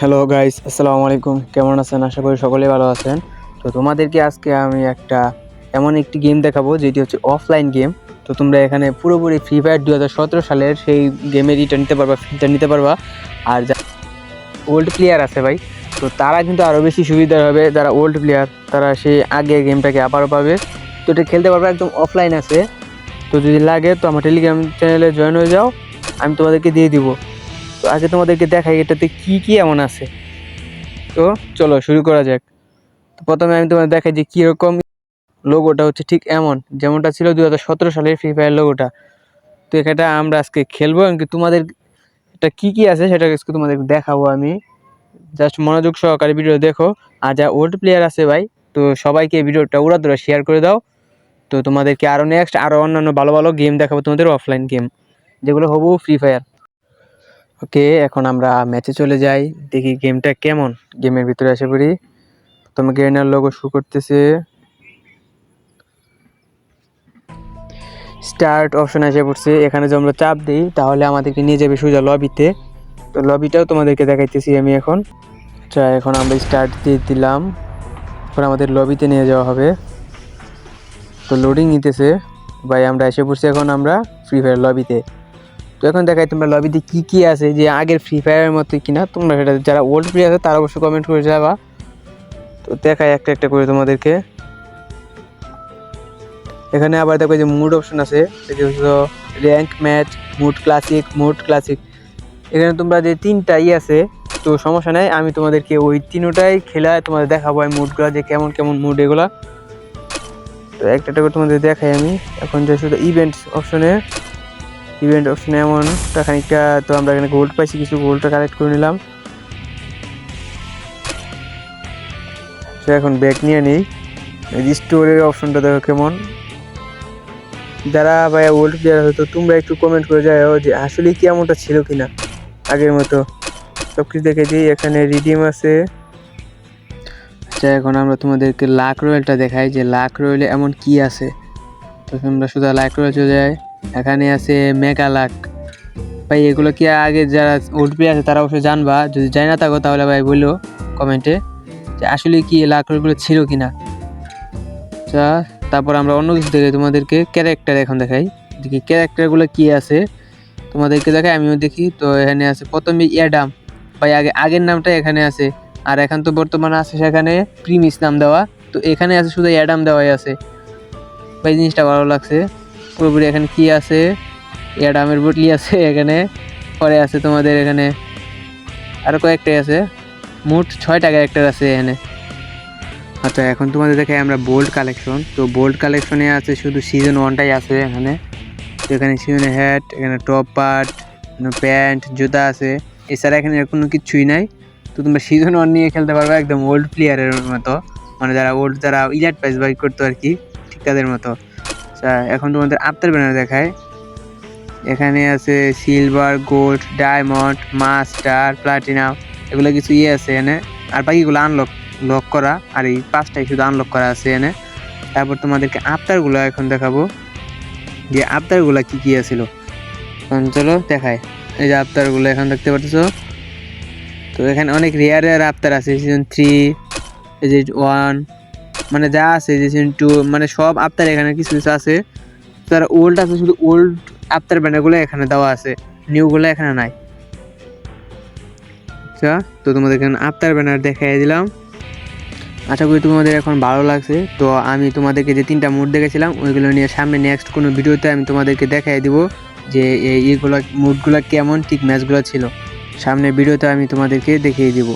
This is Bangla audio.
হ্যালো গাইস আসসালামু আলাইকুম কেমন আছেন? আশা করি সকলেই ভালো আছেন। তো তোমাদেরকে আজকে আমি একটা এমন একটি গেম দেখাবো, যেটি হচ্ছে অফলাইন গেম তো তোমরা এখানে পুরোপুরি ফ্রি ফায়ার দু হাজার সতেরো সালের সেই গেমের ইটা নিতে পারবা ফিটা নিতে পারবা। আর যা ওল্ড প্লেয়ার আছে ভাই, তো তারা কিন্তু আরও বেশি সুবিধা হবে। যারা ওল্ড প্লেয়ার তারা সেই আগে গেমটাকে আবারও পাবে। তো এটা খেলতে পারবে একদম অফলাইন আছে। তো যদি লাগে, তো আমার টেলিগ্রাম চ্যানেলে জয়েন হয়ে যাও। আমি তোমাদেরকে দিয়ে দিব। তো আগে তোমাদেরকে দেখাই এটাতে কি কি এমন আছে। তো চলো শুরু করা যাক। তো প্রথমে আমি তোমাদের দেখাই যে কীরকম লোগোটা হচ্ছে ঠিক এমন, যেমনটা ছিল দু হাজার সতেরো সালের ফ্রি ফায়ার লোগোটা। তো এটা আমরা আজকে খেলব এমনকি তোমাদের এটা কী কী আছে সেটা আজকে তোমাদের দেখাবো আমি। জাস্ট মনোযোগ সহকারে ভিডিও দেখো। আর যা ওল্ড প্লেয়ার আছে ভাই, তো সবাইকে ভিডিওটা উড়া ধরে শেয়ার করে দাও। তো তোমাদেরকে আরও নেক্সট আরও অন্যান্য ভালো ভালো গেম দেখাবো তোমাদের অফলাইন গেম যেগুলো হব ফ্রি ফায়ার ওকে, এখন আমরা ম্যাচে চলে যাই। দেখি গেমটা কেমন। গেমের ভিতরে এসে পড়ি প্রথমে গেনার লোগো শুরু করতেছে। স্টার্ট অপশন এসে পড়ছে। এখানে যদি আমরা চাপ দিই, তাহলে আমাদেরকে নিয়ে যাবে সোজা লবিতে তো লবিটাও তোমাদেরকে দেখাইতেছি আমি এখন। আচ্ছা এখন আমরা স্টার্ট দিয়ে দিলাম। এখন আমাদের লবিতে নিয়ে যাওয়া হবে। তো লোডিং নিতেছে। ভাই, আমরা এসে পড়ছি এখন আমরা ফ্রি ফায়ার লবিতে তো এখন দেখাই তোমরা লবিতে কি কি আছে, যে আগের ফ্রি ফায়ারের মতো কিনা। তোমরা সেটা যারা ওল্ড প্লেয়ার আছে, তারা অবশ্যই কমেন্ট করে যাবা। তো দেখাই একটা একটা করে তোমাদেরকে। এখানে আবার দেখো যে মুড অপশন আছে। Rank match mode classic mode classic এখানে তোমরা যে তিনটা ই আছে, তো সমস্যা নাই, আমি তোমাদেরকে ওই তিনটাই খেলা তোমাদের দেখাবো আমি মুডগুলো যে কেমন কেমন মুড এগুলা। তো একটা একটা করে তোমাদের দেখাই আমি। এখন যে শুধু ইভেন্টস অপশনে ইভেন্ট অপশনে এমন খানিকটা তো আমরা এখানে গোল্ড পাইছি, কিছু গোল্ডটা কালেক্ট করে নিলাম। তো এখন ব্যাগ নিয়ে নিই। স্টোরের অপশনটা দেখো কেমন। যারা ভাই ওল্ড প্লেয়ার হয়তো তোমরা একটু কমেন্ট করে যাও যে আসলে কি এমনটা ছিল কিনা আগের মতো। সব কিছু দেখে দিই, এখানে রিডিম আছে। আচ্ছা এখন আমরা তোমাদেরকে লাক রয়েলটা দেখাই যে লাক রয়েলে এমন কি আছে। তো আমরা শুধু লাক রয়েল চলে যাই। এখানে আছে মেগা লাক। ভাই, এগুলো কি আগে যারা প্লেয়ার আছে তারা অবশ্যই জানবা। যদি জানি না থাকো তাহলে ভাই বলল কমেন্টে যে আসলে কি এই লাক রয়েলগুলো ছিল কিনা। আচ্ছা তারপর আমরা অন্য কিছু দেখে তোমাদেরকে ক্যারেক্টার এখন দেখাই। দেখি ক্যারেক্টারগুলো কি আছে তোমাদেরকে দেখাই, আমিও দেখি। তো এখানে আছে প্রথমে অ্যাডাম। ভাই, আগে, আগের নামটা এখানে আছে। আর এখন তো বর্তমানে আছে সেখানে প্রিমিস নাম দেওয়া। তো এখানে আছে শুধু অ্যাডাম দেওয়াই আছে। ভাই, জিনিসটা ভালো লাগছে। পুরোপুরি এখানে কি আছে? অ্যাডামের বটলি আছে এখানে। পরে আছে তোমাদের এখানে আরও কয়েকটাই আছে। মোট ছয়টা ক্যারেক্টার আছে এখানে। আচ্ছা এখন তোমাদের দেখে আমরা বোল্ড কালেকশন তো বোল্ড কালেকশনে আছে শুধু সিজন ওয়ানটাই আছে এখানে। তো এখানে সিজনে হ্যাট এখানে টপ পার্ট প্যান্ট জুতা আছে। এছাড়া এখানে কোনো কিছুই নাই। তো তোমরা সিজন ওয়ান নিয়ে খেলতে পারবে একদম ওল্ড প্লেয়ারের মতো। মানে যারা ওল্ড যারা ইলাইট প্রাইস বাই করতো আর কি, ঠিক তাদের মতো। এখন তোমাদের আফতার ব্যানার দেখায়। এখানে আছে silver gold diamond master platinum এগুলো কিছু ইয়ে আছে এনে আর বাকিগুলো আনলক লক করা। আর এই পাঁচটাই শুধু আনলক করা আছে এনে তারপর তোমাদেরকে আফতারগুলো এখন দেখাবো। যে আফতারগুলো কি কি আছিল। এখন চলো দেখায় এই যে আফতারগুলো এখন দেখতে পাচ্ছ তো এখানে অনেক রেয়ার রেয়ার আফতার আছে। সিজন থ্রি এই ওয়ান মানে যা আছে, যে টু মানে সব আফতার এখানে কিছু কিছু আছে। তার ওল্ড আছে, শুধু ওল্ড আফতার ব্যানারগুলো এখানে দেওয়া আছে। নিউগুলো এখানে নাই। আচ্ছা তো তোমাদের এখানে আফতার ব্যানার দেখাই দিলাম। আশা করি তোমাদের এখন ভালো লাগছে। তো আমি তোমাদেরকে যে তিনটা মুড দেখেছিলাম, ওইগুলো নিয়ে সামনে নেক্সট কোনো ভিডিওতে আমি তোমাদেরকে দেখাই দিব যে এই ইয়েগুলো মুডগুলো কেমন, ঠিক ম্যাচগুলো ছিল। সামনে ভিডিওতে আমি তোমাদেরকে দেখিয়ে দিব।